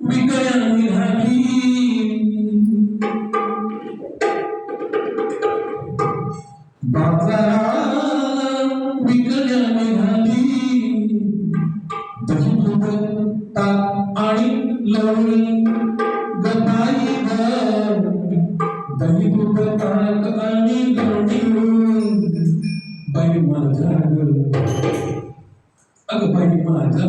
विकळणी झाली बाजारा विकळणी झाली दही ताक आणि लवणी गताई घर दही ताक आणि लवणी बाई माझा अग बाई माझा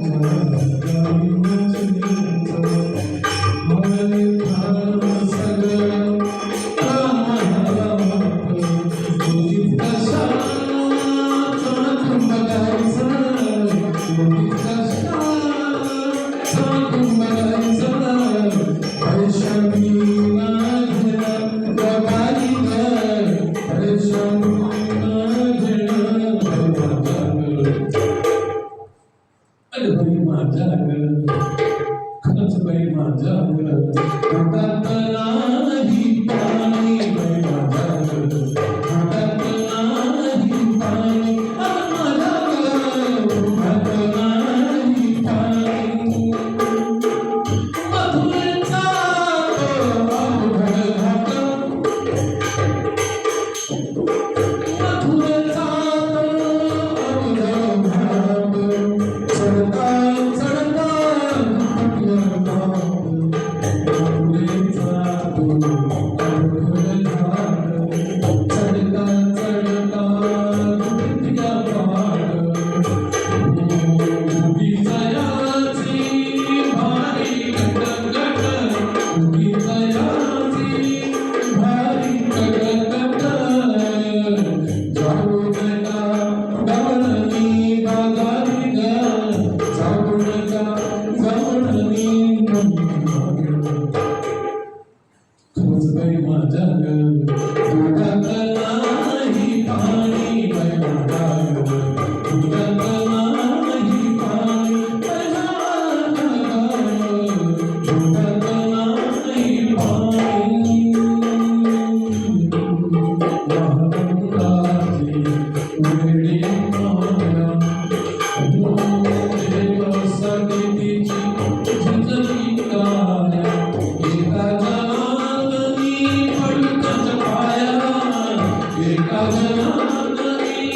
माझ्या अंगण खरंच बाई माझ्या अंगण ಮಾತಗಳು